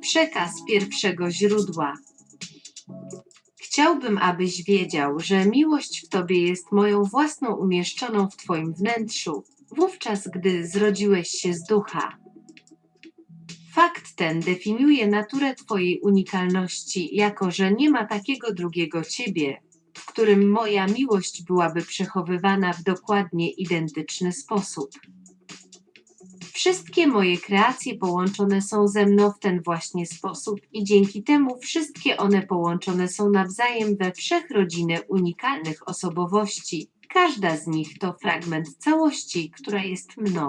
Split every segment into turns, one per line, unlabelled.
Przekaz pierwszego źródła. Chciałbym, abyś wiedział, że miłość w Tobie jest moją własną umieszczoną w Twoim wnętrzu, wówczas gdy zrodziłeś się z ducha. Ten definiuje naturę Twojej unikalności, jako że nie ma takiego drugiego Ciebie, w którym moja miłość byłaby przechowywana w dokładnie identyczny sposób. Wszystkie moje kreacje połączone są ze mną w ten właśnie sposób i dzięki temu wszystkie one połączone są nawzajem we wszechrodzinę unikalnych osobowości. Każda z nich to fragment całości, która jest mną.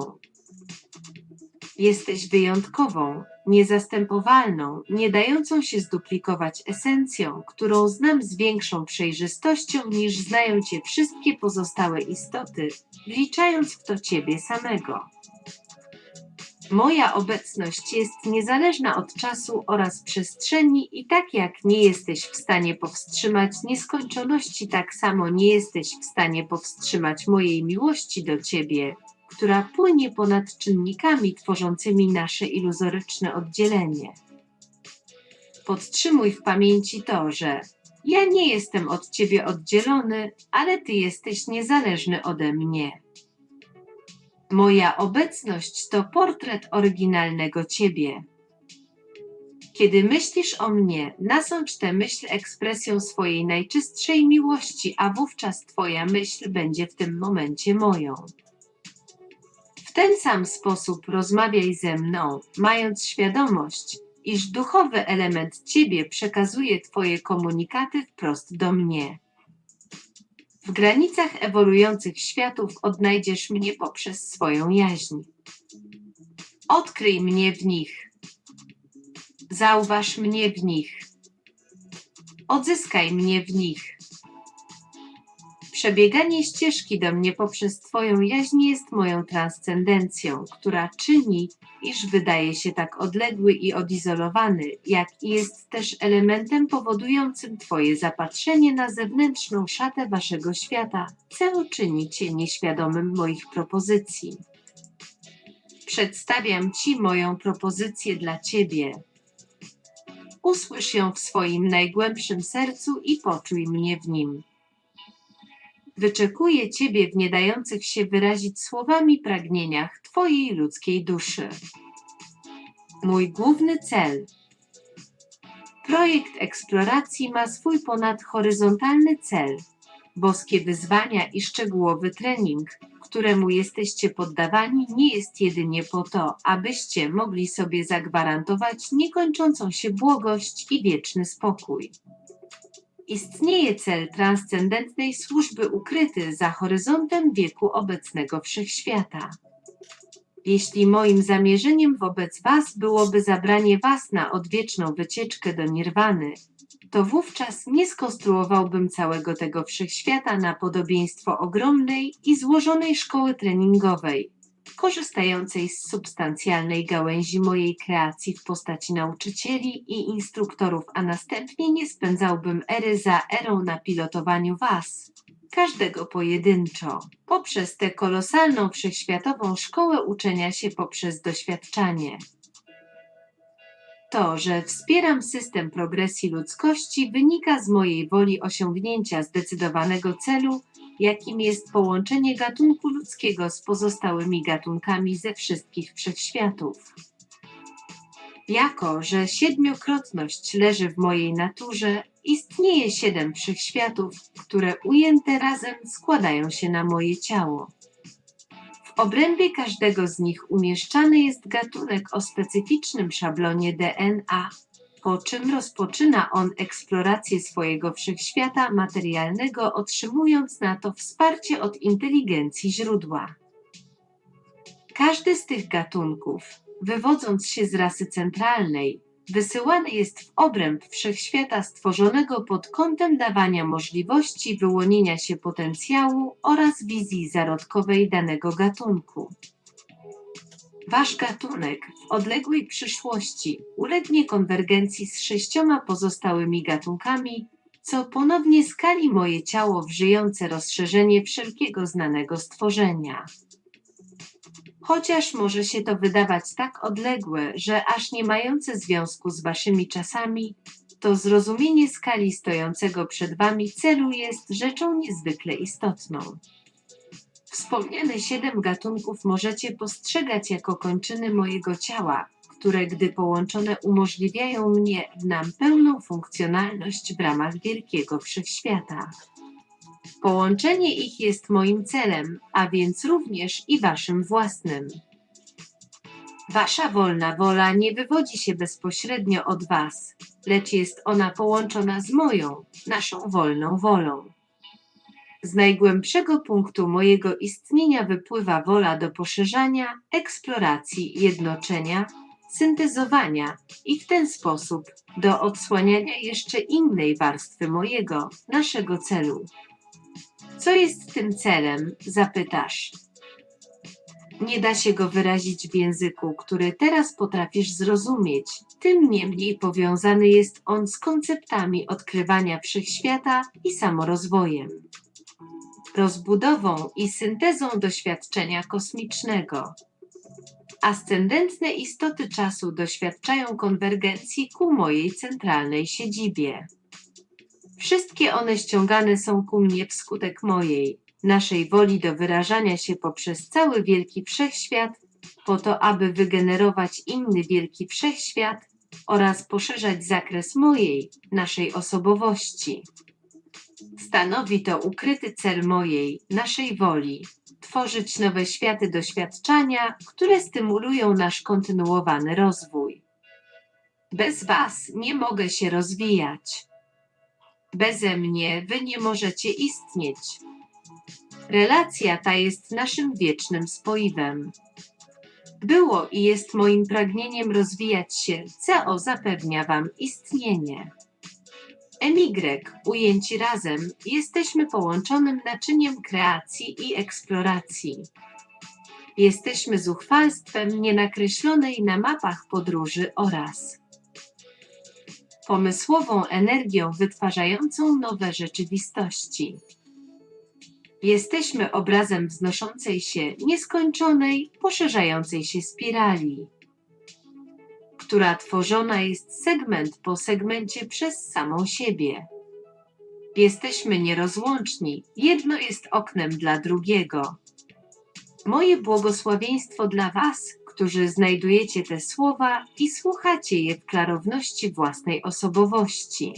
Jesteś wyjątkową, niezastępowalną, nie dającą się zduplikować esencją, którą znam z większą przejrzystością niż znają cię wszystkie pozostałe istoty, wliczając w to ciebie samego. Moja obecność jest niezależna od czasu oraz przestrzeni i tak jak nie jesteś w stanie powstrzymać nieskończoności, tak samo nie jesteś w stanie powstrzymać mojej miłości do Ciebie, która płynie ponad czynnikami tworzącymi nasze iluzoryczne oddzielenie. Podtrzymuj w pamięci to, że ja nie jestem od Ciebie oddzielony, ale Ty jesteś niezależny ode mnie. Moja obecność to portret oryginalnego Ciebie. Kiedy myślisz o mnie, nasącz tę myśl ekspresją swojej najczystszej miłości, a wówczas Twoja myśl będzie w tym momencie moją. W ten sam sposób rozmawiaj ze mną, mając świadomość, iż duchowy element Ciebie przekazuje Twoje komunikaty wprost do mnie. W granicach ewoluujących światów odnajdziesz mnie poprzez swoją jaźń. Odkryj mnie w nich. Zauważ mnie w nich. Odzyskaj mnie w nich. Przebieganie ścieżki do mnie poprzez Twoją jaźń jest moją transcendencją, która czyni, iż wydaje się tak odległy i odizolowany, jak i jest też elementem powodującym Twoje zapatrzenie na zewnętrzną szatę Waszego świata, co czyni Cię nieświadomym moich propozycji. Przedstawiam Ci moją propozycję dla Ciebie. Usłysz ją w swoim najgłębszym sercu i poczuj mnie w nim. Wyczekuję Ciebie w nie dających się wyrazić słowami pragnieniach Twojej ludzkiej duszy. Mój główny cel. Projekt eksploracji ma swój ponadhoryzontalny cel boskie wyzwania i szczegółowy trening, któremu jesteście poddawani, nie jest jedynie po to, abyście mogli sobie zagwarantować niekończącą się błogość i wieczny spokój istnieje cel transcendentnej służby ukryty za horyzontem wieku obecnego wszechświata. Jeśli moim zamierzeniem wobec Was byłoby zabranie Was na odwieczną wycieczkę do nirwany, to wówczas nie skonstruowałbym całego tego wszechświata na podobieństwo ogromnej i złożonej szkoły treningowej, korzystającej z substancjalnej gałęzi mojej kreacji w postaci nauczycieli i instruktorów, a następnie nie spędzałbym ery za erą na pilotowaniu Was, każdego pojedynczo, poprzez tę kolosalną wszechświatową szkołę uczenia się poprzez doświadczanie. To, że wspieram system progresji ludzkości, wynika z mojej woli osiągnięcia zdecydowanego celu, jakim jest połączenie gatunku ludzkiego z pozostałymi gatunkami ze wszystkich wszechświatów. Jako, że siedmiokrotność leży w mojej naturze, istnieje siedem wszechświatów, które ujęte razem składają się na moje ciało. W obrębie każdego z nich umieszczany jest gatunek o specyficznym szablonie DNA, po czym rozpoczyna on eksplorację swojego wszechświata materialnego, otrzymując na to wsparcie od inteligencji źródła. Każdy z tych gatunków, wywodząc się z rasy centralnej, wysyłany jest w obręb wszechświata stworzonego pod kątem dawania możliwości wyłonienia się potencjału oraz wizji zarodkowej danego gatunku. Wasz gatunek w odległej przyszłości ulegnie konwergencji z sześcioma pozostałymi gatunkami, co ponownie skali moje ciało w żyjące rozszerzenie wszelkiego znanego stworzenia. Chociaż może się to wydawać tak odległe, że aż nie mające związku z waszymi czasami, to zrozumienie skali stojącego przed wami celu jest rzeczą niezwykle istotną. Wspomniane siedem gatunków możecie postrzegać jako kończyny mojego ciała, które gdy połączone umożliwiają mnie nam pełną funkcjonalność w ramach wielkiego wszechświata. Połączenie ich jest moim celem, a więc również i waszym własnym. Wasza wolna wola nie wywodzi się bezpośrednio od was, lecz jest ona połączona z moją, naszą wolną wolą. Z najgłębszego punktu mojego istnienia wypływa wola do poszerzania, eksploracji, jednoczenia, syntezowania i w ten sposób do odsłaniania jeszcze innej warstwy mojego, naszego celu. Co jest tym celem? Zapytasz. Nie da się go wyrazić w języku, który teraz potrafisz zrozumieć. Tym niemniej powiązany jest on z konceptami odkrywania wszechświata i samorozwojem rozbudową i syntezą doświadczenia kosmicznego. Ascendentne istoty czasu doświadczają konwergencji ku mojej centralnej siedzibie. Wszystkie one ściągane są ku mnie wskutek mojej, naszej woli do wyrażania się poprzez cały wielki wszechświat, po to, aby wygenerować inny wielki wszechświat oraz poszerzać zakres mojej, naszej osobowości. Stanowi to ukryty cel mojej, naszej woli tworzyć nowe światy doświadczenia, które stymulują nasz kontynuowany rozwój. Bez Was nie mogę się rozwijać. Beze mnie Wy nie możecie istnieć. Relacja ta jest naszym wiecznym spoiwem. Było i jest moim pragnieniem rozwijać się, co zapewnia Wam istnienie. MY, ujęci razem, jesteśmy połączonym naczyniem kreacji i eksploracji. Jesteśmy zuchwalstwem nienakreślonej na mapach podróży oraz pomysłową energią wytwarzającą nowe rzeczywistości. Jesteśmy obrazem wznoszącej się, nieskończonej, poszerzającej się spirali która tworzona jest segment po segmencie przez samą siebie. Jesteśmy nierozłączni, jedno jest oknem dla drugiego. Moje błogosławieństwo dla Was, którzy znajdujecie te słowa i słuchacie je w klarowności własnej osobowości.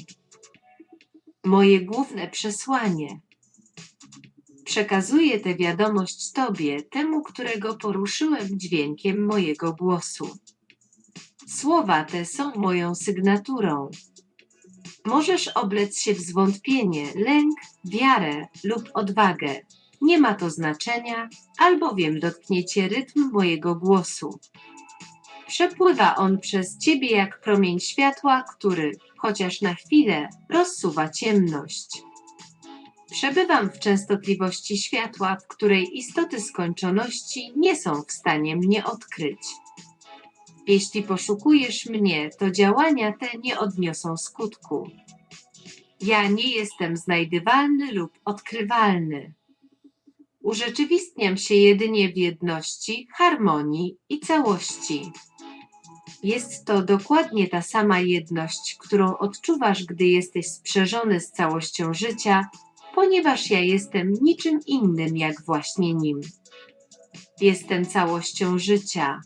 Moje główne przesłanie. Przekazuję tę wiadomość Tobie, temu, którego poruszyłem dźwiękiem mojego głosu. Słowa te są moją sygnaturą. Możesz oblec się w zwątpienie, lęk, wiarę lub odwagę. Nie ma to znaczenia, albowiem dotkniecie rytm mojego głosu. Przepływa on przez ciebie jak promień światła, który, chociaż na chwilę, rozsuwa ciemność. Przebywam w częstotliwości światła, w której istoty skończoności nie są w stanie mnie odkryć. Jeśli poszukujesz mnie, to działania te nie odniosą skutku. Ja nie jestem znajdywalny lub odkrywalny. Urzeczywistniam się jedynie w jedności, harmonii i całości. Jest to dokładnie ta sama jedność, którą odczuwasz, gdy jesteś sprzężony z całością życia, ponieważ ja jestem niczym innym jak właśnie nim. Jestem całością życia,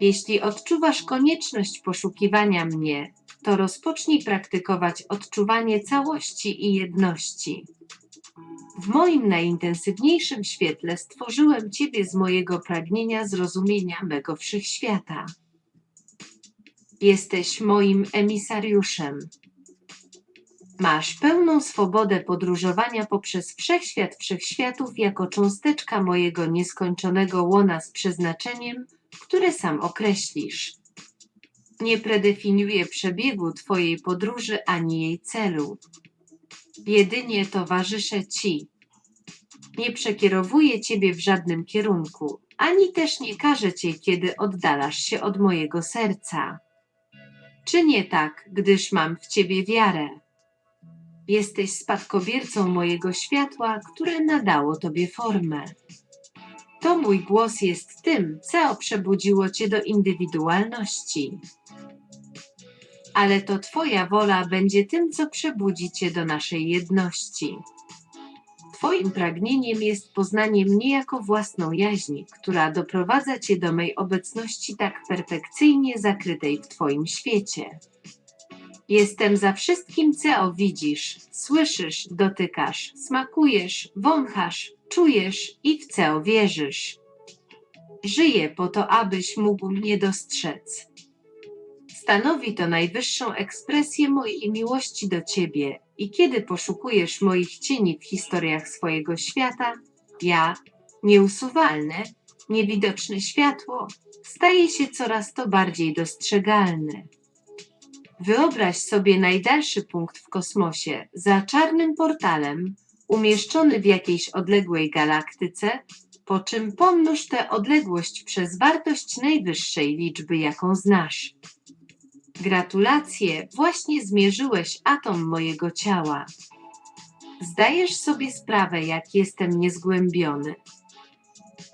jeśli odczuwasz konieczność poszukiwania mnie, to rozpocznij praktykować odczuwanie całości i jedności. W moim najintensywniejszym świetle stworzyłem Ciebie z mojego pragnienia zrozumienia mego wszechświata. Jesteś moim emisariuszem. Masz pełną swobodę podróżowania poprzez wszechświat wszechświatów jako cząsteczka mojego nieskończonego łona z przeznaczeniem, które sam określisz. Nie predefiniuje przebiegu Twojej podróży ani jej celu. Jedynie towarzyszę Ci. Nie przekierowuję Ciebie w żadnym kierunku. ani też nie karzę cię, kiedy oddalasz się od mojego serca. Czynię tak, gdyż mam w ciebie wiarę. Jesteś spadkobiercą mojego światła, które nadało tobie formę. To mój głos jest tym, co przebudziło cię do indywidualności. Ale to Twoja wola będzie tym, co przebudzi cię do naszej jedności. Twoim pragnieniem jest poznanie mnie jako własną jaźń, która doprowadza cię do mej obecności tak perfekcyjnie zakrytej w Twoim świecie. Jestem za wszystkim, co widzisz, słyszysz, dotykasz, smakujesz, wąchasz, czujesz i w co wierzysz. Żyję po to, abyś mógł mnie dostrzec. Stanowi to najwyższą ekspresję mojej miłości do Ciebie i kiedy poszukujesz moich cieni w historiach swojego świata, ja, nieusuwalne, niewidoczne światło, staje się coraz to bardziej dostrzegalne. Wyobraź sobie najdalszy punkt w kosmosie, za czarnym portalem, umieszczony w jakiejś odległej galaktyce, po czym pomnóż tę odległość przez wartość najwyższej liczby, jaką znasz. Gratulacje, właśnie zmierzyłeś atom mojego ciała. Zdajesz sobie sprawę, jak jestem niezgłębiony.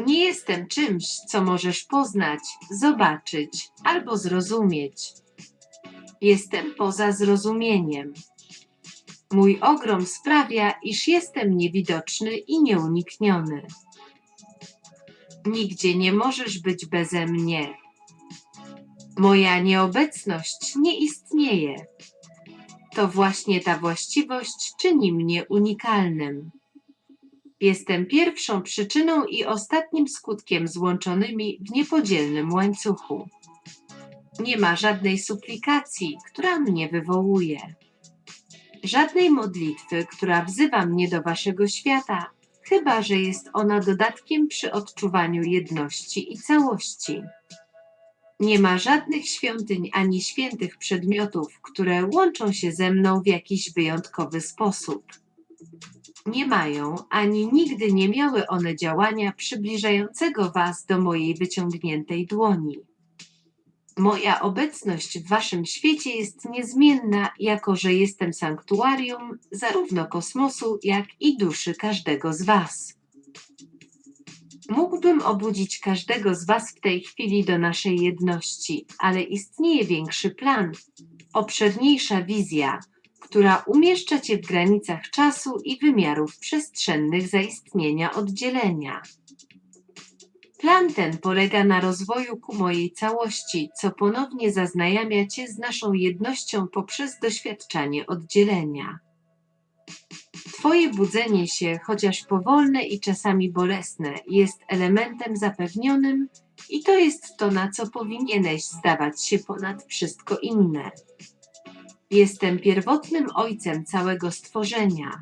Nie jestem czymś, co możesz poznać, zobaczyć albo zrozumieć. Jestem poza zrozumieniem. Mój ogrom sprawia, iż jestem niewidoczny i nieunikniony. Nigdzie nie możesz być beze mnie. Moja nieobecność nie istnieje. To właśnie ta właściwość czyni mnie unikalnym. Jestem pierwszą przyczyną i ostatnim skutkiem złączonymi w niepodzielnym łańcuchu. Nie ma żadnej suplikacji, która mnie wywołuje. Żadnej modlitwy, która wzywa mnie do waszego świata, chyba że jest ona dodatkiem przy odczuwaniu jedności i całości. Nie ma żadnych świątyń ani świętych przedmiotów, które łączą się ze mną w jakiś wyjątkowy sposób. Nie mają ani nigdy nie miały one działania przybliżającego Was do mojej wyciągniętej dłoni. Moja obecność w Waszym świecie jest niezmienna, jako że jestem sanktuarium zarówno kosmosu, jak i duszy każdego z Was. Mógłbym obudzić każdego z Was w tej chwili do naszej jedności, ale istnieje większy plan, obszerniejsza wizja, która umieszcza Cię w granicach czasu i wymiarów przestrzennych zaistnienia oddzielenia. Plan ten polega na rozwoju ku mojej całości, co ponownie zaznajamia Cię z naszą jednością poprzez doświadczanie oddzielenia. Twoje budzenie się, chociaż powolne i czasami bolesne, jest elementem zapewnionym i to jest to, na co powinieneś zdawać się ponad wszystko inne. Jestem pierwotnym ojcem całego stworzenia.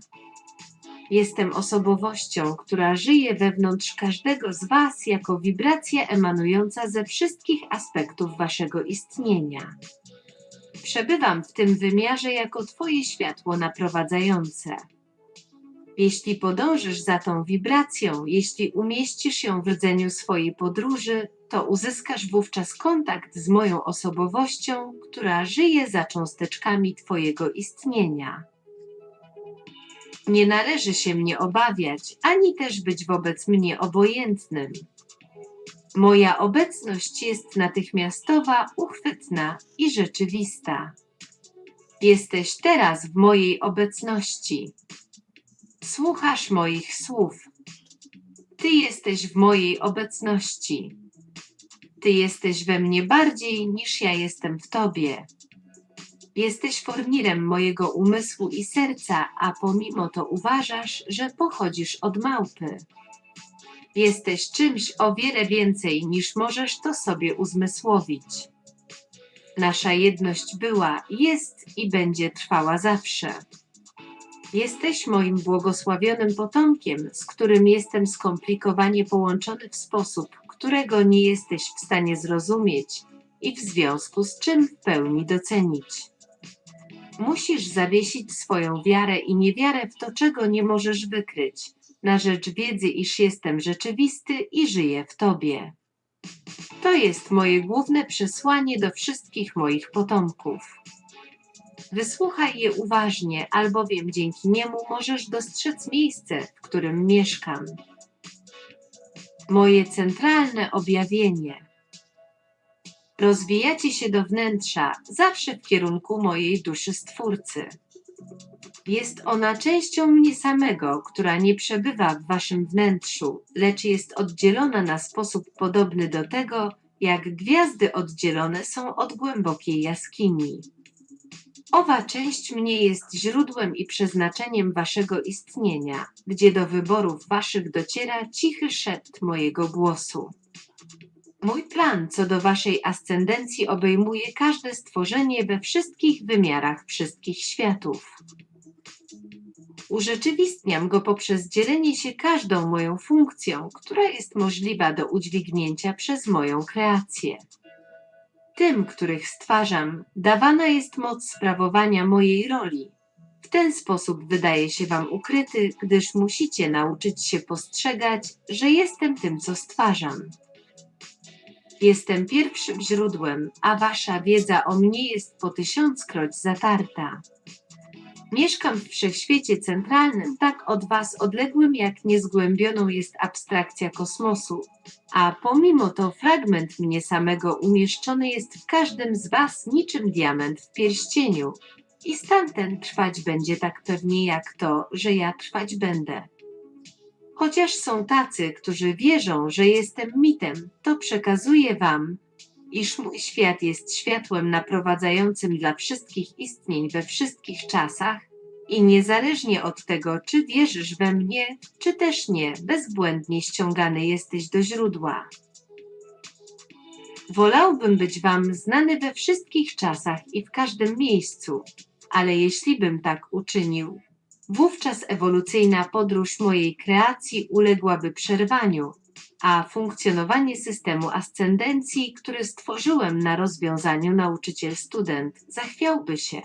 Jestem osobowością, która żyje wewnątrz każdego z Was jako wibracja emanująca ze wszystkich aspektów Waszego istnienia. Przebywam w tym wymiarze jako Twoje światło naprowadzające. Jeśli podążysz za tą wibracją, jeśli umieścisz ją w rdzeniu swojej podróży, to uzyskasz wówczas kontakt z moją osobowością, która żyje za cząsteczkami Twojego istnienia. Nie należy się mnie obawiać, ani też być wobec mnie obojętnym. Moja obecność jest natychmiastowa, uchwytna i rzeczywista. Jesteś teraz w mojej obecności. Słuchasz moich słów. Ty jesteś w mojej obecności. Ty jesteś we mnie bardziej niż ja jestem w Tobie. Jesteś formirem mojego umysłu i serca, a pomimo to uważasz, że pochodzisz od małpy. Jesteś czymś o wiele więcej niż możesz to sobie uzmysłowić. Nasza jedność była, jest i będzie trwała zawsze. Jesteś moim błogosławionym potomkiem, z którym jestem skomplikowanie połączony w sposób, którego nie jesteś w stanie zrozumieć i w związku z czym w pełni docenić. Musisz zawiesić swoją wiarę i niewiarę w to, czego nie możesz wykryć, na rzecz wiedzy, iż jestem rzeczywisty i żyję w Tobie. To jest moje główne przesłanie do wszystkich moich potomków. Wysłuchaj je uważnie, albowiem dzięki niemu możesz dostrzec miejsce, w którym mieszkam. Moje centralne objawienie. Rozwijacie się do wnętrza, zawsze w kierunku mojej duszy Stwórcy. Jest ona częścią mnie samego, która nie przebywa w waszym wnętrzu, lecz jest oddzielona na sposób podobny do tego, jak gwiazdy oddzielone są od głębokiej jaskini. Owa część mnie jest źródłem i przeznaczeniem waszego istnienia, gdzie do wyborów waszych dociera cichy szept mojego głosu. Mój plan co do waszej ascendencji obejmuje każde stworzenie we wszystkich wymiarach wszystkich światów. Urzeczywistniam go poprzez dzielenie się każdą moją funkcją, która jest możliwa do udźwignięcia przez moją kreację. Tym, których stwarzam, dawana jest moc sprawowania mojej roli. W ten sposób wydaje się wam ukryty, gdyż musicie nauczyć się postrzegać, że jestem tym, co stwarzam. Jestem pierwszym źródłem, a wasza wiedza o mnie jest po tysiąckroć zatarta. Mieszkam w wszechświecie centralnym, tak od was odległym, jak niezgłębioną jest abstrakcja kosmosu, a pomimo to fragment mnie samego umieszczony jest w każdym z was niczym diament w pierścieniu. I stan ten trwać będzie tak pewnie jak to, że ja trwać będę. Chociaż są tacy, którzy wierzą, że jestem mitem, to przekazuję wam, iż mój świat jest światłem naprowadzającym dla wszystkich istnień we wszystkich czasach i niezależnie od tego, czy wierzysz we mnie, czy też nie, bezbłędnie ściągany jesteś do źródła. Wolałbym być wam znany we wszystkich czasach i w każdym miejscu, ale jeśli bym tak uczynił, wówczas ewolucyjna podróż mojej kreacji uległaby przerwaniu, a funkcjonowanie systemu ascendencji, który stworzyłem na rozwiązaniu nauczyciel-student, zachwiałby się.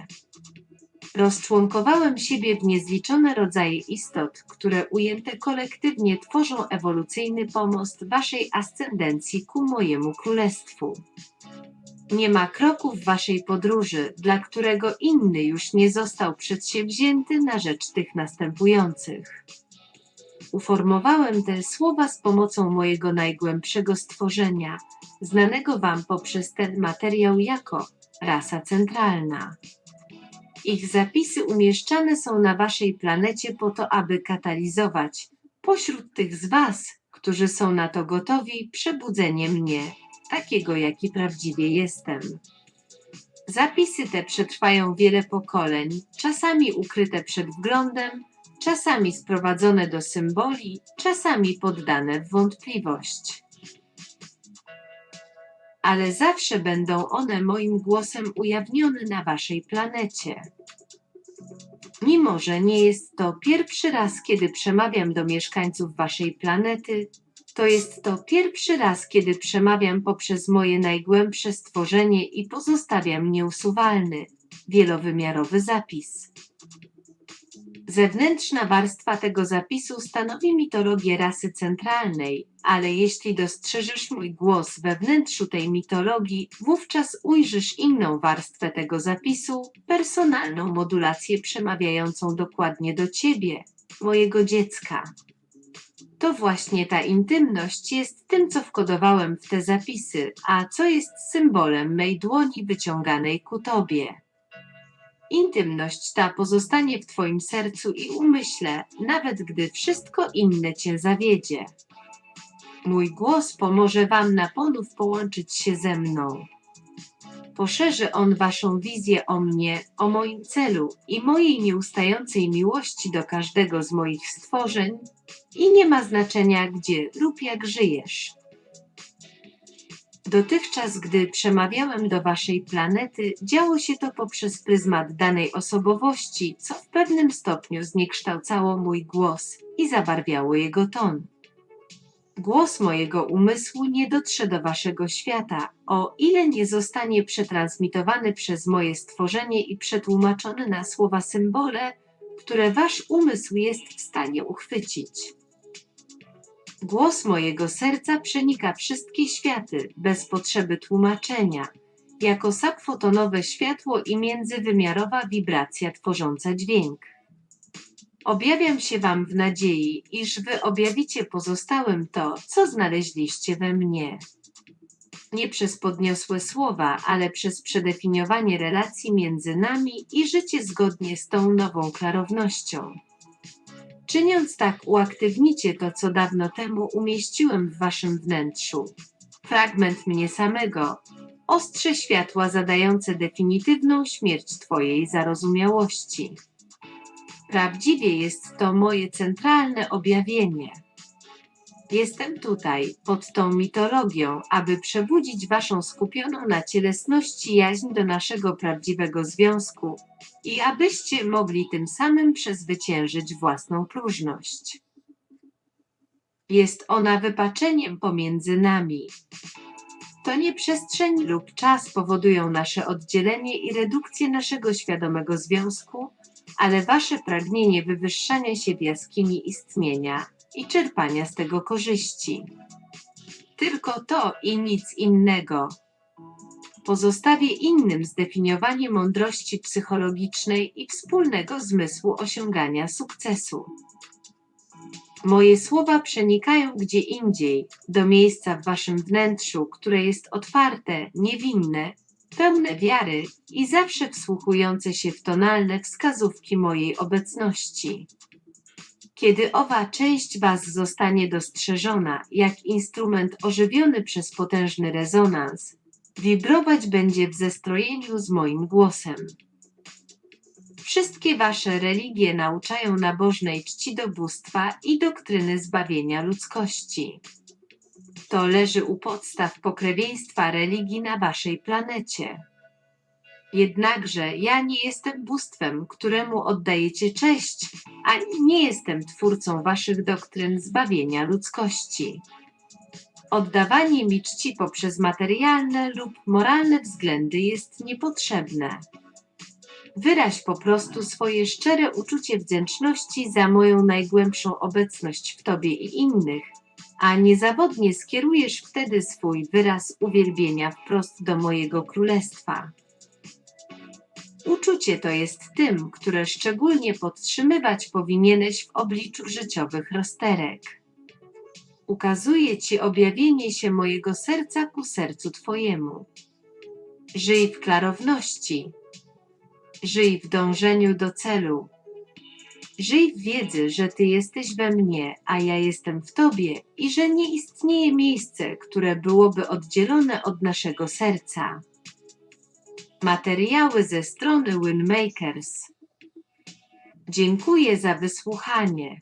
Rozczłonkowałem siebie w niezliczone rodzaje istot, które ujęte kolektywnie tworzą ewolucyjny pomost waszej ascendencji ku mojemu królestwu. Nie ma kroku w waszej podróży, dla którego inny już nie został przedsięwzięty na rzecz tych następujących. Uformowałem te słowa z pomocą mojego najgłębszego stworzenia, znanego wam poprzez ten materiał jako rasa centralna. Ich zapisy umieszczane są na waszej planecie po to, aby katalizować pośród tych z was, którzy są na to gotowi, przebudzenie mnie, takiego jaki prawdziwie jestem. Zapisy te przetrwają wiele pokoleń, czasami ukryte przed wglądem, czasami sprowadzone do symboli, czasami poddane w wątpliwość. Ale zawsze będą one moim głosem ujawnione na waszej planecie. Mimo, że nie jest to pierwszy raz, kiedy przemawiam do mieszkańców waszej planety, to jest to pierwszy raz, kiedy przemawiam poprzez moje najgłębsze stworzenie i pozostawiam nieusuwalny, wielowymiarowy zapis. Zewnętrzna warstwa tego zapisu stanowi mitologię rasy centralnej, ale jeśli dostrzeżesz mój głos we wnętrzu tej mitologii, wówczas ujrzysz inną warstwę tego zapisu, personalną modulację przemawiającą dokładnie do ciebie, mojego dziecka. To właśnie ta intymność jest tym, co wkodowałem w te zapisy, a co jest symbolem mej dłoni wyciąganej ku tobie. Intymność ta pozostanie w Twoim sercu i umyśle, nawet gdy wszystko inne Cię zawiedzie. Mój głos pomoże Wam na ponów połączyć się ze mną. Poszerzy on Waszą wizję o mnie, o moim celu i mojej nieustającej miłości do każdego z moich stworzeń i nie ma znaczenia gdzie lub jak żyjesz. Dotychczas, gdy przemawiałem do waszej planety, działo się to poprzez pryzmat danej osobowości, co w pewnym stopniu zniekształcało mój głos i zabarwiało jego ton. Głos mojego umysłu nie dotrze do waszego świata, o ile nie zostanie przetransmitowany przez moje stworzenie i przetłumaczony na słowa symbole, które wasz umysł jest w stanie uchwycić. Głos mojego serca przenika wszystkie światy, bez potrzeby tłumaczenia, jako subfotonowe światło i międzywymiarowa wibracja tworząca dźwięk. Objawiam się Wam w nadziei, iż Wy objawicie pozostałym to, co znaleźliście we mnie. Nie przez podniosłe słowa, ale przez przedefiniowanie relacji między nami i życie zgodnie z tą nową klarownością. Czyniąc tak, uaktywnicie to, co dawno temu umieściłem w Waszym wnętrzu. Fragment mnie samego, ostrze światła zadające definitywną śmierć Twojej zarozumiałości. Prawdziwie jest to moje centralne objawienie. Jestem tutaj, pod tą mitologią, aby przebudzić Waszą skupioną na cielesności jaźń do naszego prawdziwego związku i abyście mogli tym samym przezwyciężyć własną próżność. Jest ona wypaczeniem pomiędzy nami. To nie przestrzeń lub czas powodują nasze oddzielenie i redukcję naszego świadomego związku, ale wasze pragnienie wywyższania się w jaskini istnienia i czerpania z tego korzyści. Tylko to i nic innego. Pozostawię innym zdefiniowanie mądrości psychologicznej i wspólnego zmysłu osiągania sukcesu. Moje słowa przenikają gdzie indziej, do miejsca w waszym wnętrzu, które jest otwarte, niewinne, pełne wiary i zawsze wsłuchujące się w tonalne wskazówki mojej obecności. Kiedy owa część Was zostanie dostrzeżona, jak instrument ożywiony przez potężny rezonans, wibrować będzie w zestrojeniu z moim głosem. Wszystkie Wasze religie nauczają nabożnej czci do bóstwa i doktryny zbawienia ludzkości. To leży u podstaw pokrewieństwa religii na Waszej planecie. Jednakże ja nie jestem bóstwem, któremu oddajecie cześć, ani nie jestem twórcą waszych doktryn zbawienia ludzkości. Oddawanie mi czci poprzez materialne lub moralne względy jest niepotrzebne. Wyraź po prostu swoje szczere uczucie wdzięczności za moją najgłębszą obecność w Tobie i innych, a niezawodnie skierujesz wtedy swój wyraz uwielbienia wprost do mojego królestwa. Uczucie to jest tym, które szczególnie podtrzymywać powinieneś w obliczu życiowych rozterek. Ukazuje Ci objawienie się mojego serca ku sercu Twojemu. Żyj w klarowności. Żyj w dążeniu do celu. Żyj w wiedzy, że Ty jesteś we mnie, a ja jestem w Tobie i że nie istnieje miejsce, które byłoby oddzielone od naszego serca. Materiały ze strony Winmakers. Dziękuję za wysłuchanie.